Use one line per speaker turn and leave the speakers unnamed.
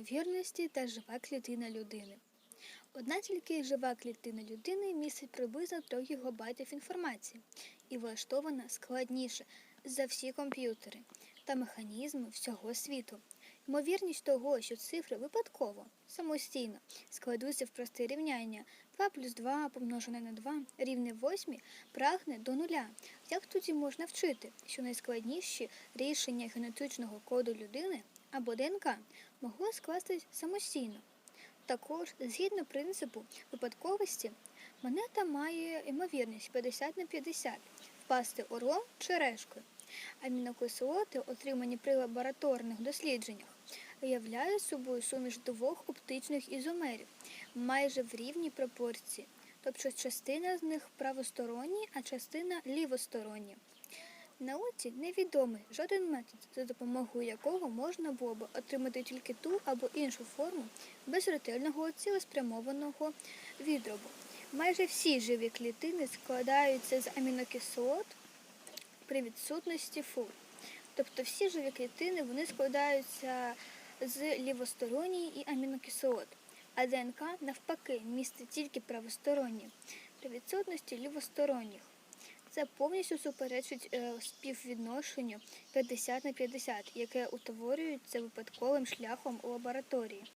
ймовірності та жива клітина людини. Одна тільки жива клітина людини містить приблизно 3 гігабайтів інформації і влаштована складніше за всі комп'ютери та механізми всього світу. Ймовірність того, що цифри випадково, самостійно складуться в просте рівняння 2 плюс 2 помножене на 2 рівне 8 прагне до нуля. Як тоді можна вчити, що найскладніші рішення генетичного коду людини або ДНК могло скластись самостійно? Також, згідно принципу випадковості, монета має ймовірність 50 на 50 впасти орлом чи решкою. Амінокислоти, отримані при лабораторних дослідженнях, являють собою суміш двох оптичних ізомерів майже в рівній пропорції, тобто частина з них правосторонні, а частина лівостороння. Науці невідомий жоден метод, за допомогою якого можна було б отримати тільки ту або іншу форму без ретельного цілеспрямованого відробу. Майже всі живі клітини складаються з амінокислот при відсутності фу. Тобто всі живі клітини вони складаються з лівосторонній і амінокислот, а ДНК навпаки містить тільки правосторонні при відсутності лівосторонніх. Це повністю суперечить е, співвідношенню 50 на 50, яке утворюється випадковим шляхом у лабораторії.